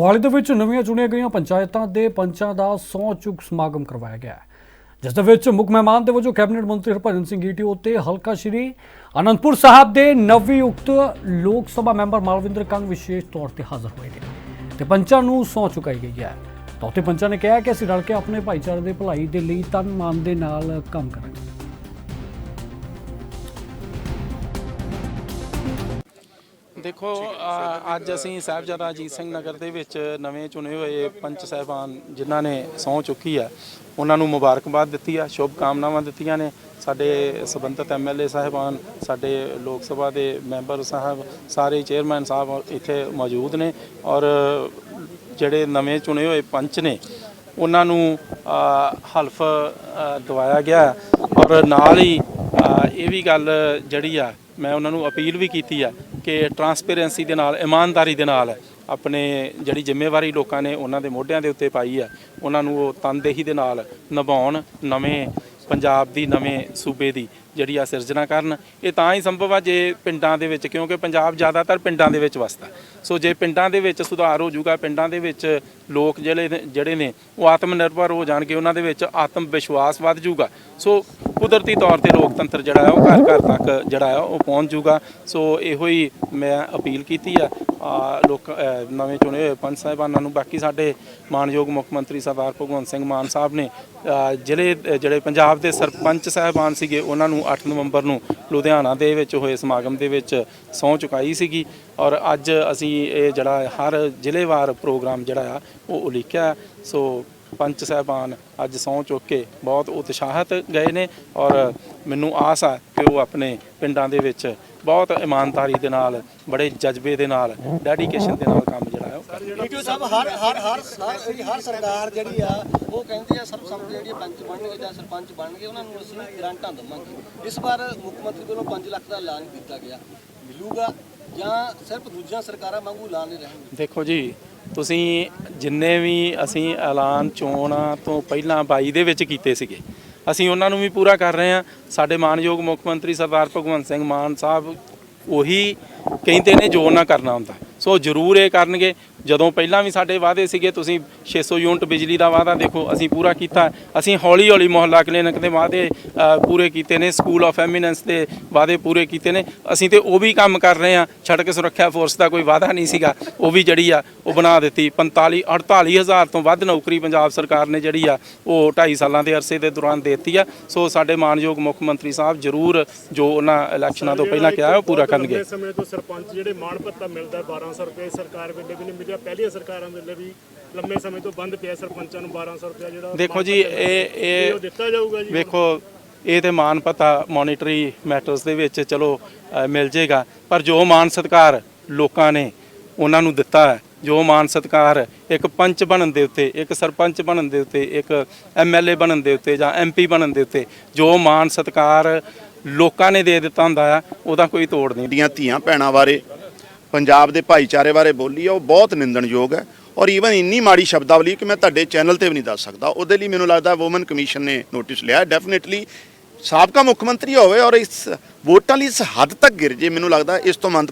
ਮੋਹਾਲੀ ਦੇ ਵਿੱਚ ਨਵੀਆਂ ਚੁਣੀਆਂ ਗਈਆਂ ਪੰਚਾਇਤਾਂ ਦੇ ਪੰਚਾਂ ਦਾ ਸਹੁੰ ਚੁੱਕ ਸਮਾਗਮ ਕਰਵਾਇਆ ਗਿਆ। ਜਿਸ ਦੇ ਵਿੱਚ ਮੁੱਖ ਮਹਿਮਾਨ ਦੇ ਵਜੋਂ ਕੈਬਨਿਟ ਮੰਤਰੀ ਹਰਭਜਨ ਸਿੰਘ ਈਟੀਓ ਤੇ ਹਲਕਾ ਸ਼੍ਰੀ ਅਨੰਦਪੁਰ ਸਾਹਿਬ ਦੇ ਨਵਯੁਕਤ ਲੋਕ ਸਭਾ ਮੈਂਬਰ ਮਾਲਵਿੰਦਰ ਕੰਗ ਵਿਸ਼ੇਸ਼ ਤੌਰ ਤੇ ਹਾਜ਼ਰ ਹੋਏ ਨੇ ਤੇ ਪੰਚਾਂ ਨੂੰ ਸਹੁੰ ਚੁਕਾਈ ਗਈ ਹੈ। ਤਾਂ ਉੱਥੇ ਪੰਚਾਂ ਨੇ ਕਿਹਾ ਕਿ ਅਸੀਂ ਰਲ ਕੇ ਆਪਣੇ ਭਾਈਚਾਰੇ ਦੇ ਭਲਾਈ ਦੇ ਲਈ ਤਨ ਮਾਨ ਦੇ ਨਾਲ ਕੰਮ ਕਰਾਂਗੇ। ਦੇਖੋ ਅ, ਅੱਜ ਅਸੀਂ ਸਾਹਿਬਜ਼ਾਦਾ ਅਜੀਤ ਸਿੰਘ ਨਗਰ ਦੇ ਵਿੱਚ ਨਵੇਂ ਚੁਣੇ ਹੋਏ ਪੰਚ ਸਾਹਿਬਾਨ ਜਿਨ੍ਹਾਂ ਨੇ ਸਹੁੰ ਚੁੱਕੀ ਆ ਉਹਨਾਂ ਨੂੰ ਮੁਬਾਰਕਬਾਦ ਦਿੱਤੀ ਆ ਸ਼ੁਭ ਕਾਮਨਾਵਾਂ ਦਿੱਤੀਆਂ ਨੇ। ਸਾਡੇ ਸਬੰਧਤ ਐਮਐਲਏ ਸਾਹਿਬਾਨ ਸਾਡੇ ਲੋਕ ਸਭਾ ਦੇ ਮੈਂਬਰ ਸਾਹਿਬ ਸਾਰੇ ਚੇਅਰਮੈਨ ਸਾਹਿਬ ਇੱਥੇ ਮੌਜੂਦ ਨੇ ਔਰ ਜਿਹੜੇ ਨਵੇਂ ਚੁਣੇ ਹੋਏ ਪੰਚ ਨੇ ਉਹਨਾਂ ਨੂੰ ਅ, ਹਲਫ ਅ, ਦਵਾਇਆ ਗਿਆ। ਔਰ ਨਾਲ ਹੀ ਇਹ ਵੀ ਗੱਲ ਜਿਹੜੀ ਆ, ਮੈਂ ਉਹਨਾਂ ਨੂੰ ਅਪੀਲ ਵੀ ਕੀਤੀ ਆ ਕਿ ਟਰਾਂਸਪੇਰੈਂਸੀ ਦੇ ਨਾਲ, ਇਮਾਨਦਾਰੀ ਦੇ ਨਾਲ ਆਪਣੇ ਜਿਹੜੀ ਜ਼ਿੰਮੇਵਾਰੀ ਲੋਕਾਂ ਨੇ ਉਹਨਾਂ ਦੇ ਮੋਢਿਆਂ ਦੇ ਉੱਤੇ ਪਾਈ ਆ, ਉਹਨਾਂ ਨੂੰ ਉਹ ਤਨਦੇਹੀ ਦੇ ਨਾਲ ਨਿਭਾਉਣ ਨਵੇਂ ਪੰਜਾਬ ਦੀ, ਨਵੇਂ ਸੂਬੇ ਦੀ ਜਿਹੜੀ ਆ ਸਿਰਜਣਾ ਕਰਨ। ਇਹ ਤਾਂ ਹੀ ਸੰਭਵ ਆ ਜੇ ਪਿੰਡਾਂ ਦੇ ਵਿੱਚ, ਕਿਉਂਕਿ ਪੰਜਾਬ ਜ਼ਿਆਦਾਤਰ ਪਿੰਡਾਂ ਦੇ ਵਿੱਚ ਵਸਦਾ। ਸੋ ਜੇ ਪਿੰਡਾਂ ਦੇ ਵਿੱਚ ਸੁਧਾਰ ਹੋ ਜਾਊਗਾ, ਪਿੰਡਾਂ ਦੇ ਵਿੱਚ ਲੋਕ ਜਿਹੜੇ ਜਿਹੜੇ ਨੇ ਉਹ ਆਤਮ ਨਿਰਭਰ ਹੋ ਜਾਣਗੇ, ਉਹਨਾਂ ਦੇ ਵਿੱਚ ਆਤਮ ਵਿਸ਼ਵਾਸ ਵੱਧ ਜਾਊਗਾ। ਸੋ ਕੁਦਰਤੀ ਤੌਰ ਤੇ ਲੋਕਤੰਤਰ ਜਿਹੜਾ ਹੈ, ਉਹ ਘਰ ਘਰ ਤੱਕ ਜਿਹੜਾ ਹੈ, ਉਹ ਪਹੁੰਚ ਜਾਊਗਾ। ਸੋ ਇਹੋ ਹੀ ਮੈਂ ਅਪੀਲ ਕੀਤੀ ਆ। ਲੋਕ ਨਵੇਂ ਚੁਣੇ ਹੋਏ ਪੰਚ ਸਾਹਿਬਾਨਾਂ ਨੂੰ। ਬਾਕੀ ਸਾਡੇ ਮਾਨਯੋਗ ਮੁੱਖ ਮੰਤਰੀ ਸਰਦਾਰ ਭਗਵੰਤ ਸਿੰਘ ਮਾਨ ਸਾਹਿਬ ਨੇ ਜ਼ਿਲ੍ਹੇ, ਜਿਹੜੇ ਪੰਜਾਬ ਦੇ ਸਰਪੰਚ ਸਾਹਿਬਾਨ ਸੀਗੇ, ਉਹਨਾਂ ਨੂੰ 8 ਨਵੰਬਰ ਨੂੰ ਲੁਧਿਆਣਾ ਦੇ ਵਿੱਚ ਹੋਏ ਸਮਾਗਮ ਦੇ ਵਿੱਚ ਸਹੁੰ ਚੁਕਾਈ ਸੀਗੀ। ਔਰ ਅੱਜ ਅਸੀਂ ਇਹ ਜਿਹੜਾ ਹਰ ਜ਼ਿਲ੍ਹੇਵਾਰ ਪ੍ਰੋਗਰਾਮ ਜਿਹੜਾ ਆ, ਉਹ ਉਲੀਕਿਆ। ਸੋ ਪੰਚ ਸਾਹਿਬਾਨ ਅੱਜ ਸਹੁੰ ਚੁੱਕ ਕੇ ਬਹੁਤ ਉਤਸ਼ਾਹਤ ਗਏ ਨੇ ਔਰ ਮੈਨੂੰ ਆਸ ਆ ਕਿ ਉਹ ਆਪਣੇ ਪਿੰਡਾਂ ਦੇ ਵਿੱਚ ਬਹੁਤ ਇਮਾਨਦਾਰੀ ਦੇ ਨਾਲ ਬੜੇ ਜਜ਼ਬੇ ਦੇ ਨਾਲ ਡੈਡੀਕੇਸ਼ਨ ਦੇ ਨਾਲ ਕੰਮ ਜਿਹੜਾ ਹੈ ਉਹ ਈਟੀਓ ਸਾਹਿਬ ਹਰ ਹਰ ਹਰ ਹਰ ਸਰਕਾਰ ਜਿਹੜੀ ਆ ਉਹ ਕਹਿੰਦੀ ਆ ਸਰਬਸੰਮਤੀ ਜਿਹੜੀ ਪੰਚ ਬਣਨਗੇ ਜਾਂ ਸਰਪੰਚ ਬਣਨਗੇ ਉਹਨਾਂ ਨੂੰ ਅਸੀਂ ਗ੍ਰਾਂਟਾਂ ਦੇਵਾਂਗੇ। ਇਸ ਵਾਰ ਮੁੱਖ ਮੰਤਰੀ ਵੱਲੋਂ 5 ਲੱਖ ਦਾ ਐਲਾਨ ਕੀਤਾ ਗਿਆ। ਮਿਲੂਗਾ ਜਾਂ ਸਿਰਫ ਦੂਜੀਆਂ ਸਰਕਾਰਾਂ ਵਾਂਗੂ ਐਲਾਨ ਹੀ ਰਹਿਣਗੇ? ਦੇਖੋ ਜੀ ਤੁਸੀਂ ਜਿੰਨੇ ਵੀ ਅਸੀਂ ਐਲਾਨ ਚੋਣਾਂ ਤੋਂ ਪਹਿਲਾਂ 22 ਦੇ ਵਿੱਚ ਕੀਤੇ ਸੀਗੇ, ਅਸੀਂ ਉਹਨਾਂ ਨੂੰ ਵੀ ਪੂਰਾ ਕਰ ਰਹੇ ਹਾਂ। ਸਾਡੇ ਮਾਨਯੋਗ ਮੁੱਖ ਮੰਤਰੀ ਸਰਦਾਰ ਭਗਵੰਤ ਸਿੰਘ ਮਾਨ ਸਾਹਿਬ ਉਹੀ ਕਹਿੰਦੇ ਨੇ, ਜੋ ਨਾ ਕਰਨਾ ਹੁੰਦਾ। ਸੋ ਜ਼ਰੂਰ ਇਹ ਕਰਨਗੇ। ਜਦੋਂ ਪਹਿਲਾਂ ਵੀ ਸਾਡੇ ਵਾਅਦੇ ਸੀਗੇ ਤੁਸੀਂ 600 ਯੂਨਿਟ ਬਿਜਲੀ ਦਾ ਵਾਅਦਾ ਦੇਖੋ ਅਸੀਂ ਪੂਰਾ ਕੀਤਾ। ਅਸੀਂ ਹੌਲੀ ਹੌਲੀ ਮੁਹੱਲਾ ਕਲੀਨਿਕ ਦੇ ਵਾਅਦੇ ਪੂਰੇ ਕੀਤੇ ਨੇ ਸਕੂਲ ਆਫ ਐਮੀਨੈਂਸ ਦੇ ਵਾਅਦੇ ਪੂਰੇ ਕੀਤੇ ਨੇ। ਅਸੀਂ ਤੇ ਉਹ ਵੀ ਕੰਮ ਕਰ ਰਹੇ ਹਾਂ ਸੜਕ ਸੁਰੱਖਿਆ ਫੋਰਸ ਦਾ ਕੋਈ ਵਾਅਦਾ ਨਹੀਂ ਸੀਗਾ। ਉਹ ਵੀ ਜਿਹੜੀ ਆ ਉਹ ਬਣਾ ਦਿੱਤੀ। 45 48000 ਤੋਂ ਵੱਧ ਨੌਕਰੀ ਪੰਜਾਬ ਸਰਕਾਰ ਨੇ ਜਿਹੜੀ ਆ ਉਹ 2.5 ਸਾਲਾਂ ਦੇ ਅਰਸੇ ਦੇ ਦੌਰਾਨ ਦੇਤੀ ਆ। ਸੋ ਸਾਡੇ ਮਾਨਯੋਗ ਮੁੱਖ ਮੰਤਰੀ ਸਾਹਿਬ ਜ਼ਰੂਰ ਜੋ ਉਹਨਾਂ ਇਲੈਕਸ਼ਨਾਂ ਤੋਂ ਪਹਿਲਾਂ ਕਿਹਾ ਉਹ ਪੂਰਾ ਕਰਨਗੇ। ਸਮੇਂ ਤੋਂ ਸਰਪੰਚ ਜਿਹੜੇ ਮਾਣ ਭੱਤਾ ਮਿਲਦਾ 1200 ਰੁਪਏ ਸਰਕਾਰ ਵੇਲੇ ਵੀ ਨਹੀਂ ਮਿਲਿਆ ਪਹਿਲੀਆਂ ਸਰਕਾਰਾਂ ਵੇਲੇ ਵੀ ਲੰਬੇ ਸਮੇਂ ਤੋਂ ਬੰਦ ਪਿਆ ਸਰਪੰਚਾਂ ਨੂੰ 1200 ਰੁਪਏ ਜਿਹੜਾ ਦੇਖੋ ਜੀ ਇਹ ਉਹ ਇਹ ਦਿੱਤਾ ਜਾਊਗਾ ਜੀ। ਵੇਖੋ ਇਹ ਤੇ ਮਾਨ ਪਤਾ ਮੋਨਿਟਰੀ ਮੈਟਰਸ ਦੇ ਵਿੱਚ ਚਲੋ ਅ, ਮਿਲ ਜੇਗਾ ਪਰ ਜੋ ਮਾਨ ਸਤਕਾਰ ਲੋਕਾਂ ਨੇ ਉਹਨਾਂ ਨੂੰ ਦਿੱਤਾ ਹੈ ਜੋ ਮਾਨ ਸਤਕਾਰ ਇੱਕ ਪੰਚ ਬਣਨ ਦੇ ਉੱਤੇ ਇੱਕ ਸਰਪੰਚ ਬਣਨ ਦੇ ਉੱਤੇ ਇੱਕ ਐਮਐਲਏ ਬਣਨ ਦੇ ਉੱਤੇ ਜਾਂ ਐਮਪੀ ਬਣਨ ਦੇ ਉੱਤੇ ਜੋ ਮਾਨ ਸਤਕਾਰ ਲੋਕਾਂ ਨੇ ਦੇ ਦਿੱਤਾ ਹੁੰਦਾ ਆ ਉਹਦਾ ਕੋਈ ਤੋੜ ਨਹੀਂ। ਦੀਆਂ ਧੀਆਂ ਭੈਣਾਂ ਬਾਰੇ ਪੰਜਾਬ ਦੇ ਭਾਈਚਾਰੇ ਬਾਰੇ ਬੋਲੀ ਆ, ਉਹ ਬਹੁਤ ਨਿੰਦਣਯੋਗ ਹੈ। ਔਰ ਈਵਨ ਇੰਨੀ ਮਾੜੀ ਸ਼ਬਦਾਵਲੀ ਕਿ ਮੈਂ ਤੁਹਾਡੇ ਚੈਨਲ ਤੇ ਵੀ ਨਹੀਂ ਦੱਸ ਸਕਦਾ। ਉਹਦੇ ਲਈ ਮੈਨੂੰ ਲੱਗਦਾ ਔਮਨ ਕਮਿਸ਼ਨ ਨੇ ਨੋਟਿਸ ਲਿਆ। ਡੈਫੀਨਿਟਲੀ ਸਾਬਕਾ ਮੁੱਖ ਮੰਤਰੀ ਹੋਵੇ ਔਰ ਇਸ ਵੋਟਾਂ ਲਈ ਇਸ ਹੱਦ ਤੱਕ ਗਿਰ ਜੇ, ਮੈਨੂੰ ਲੱਗਦਾ ਇਸ ਤੋਂ ਮੰਦ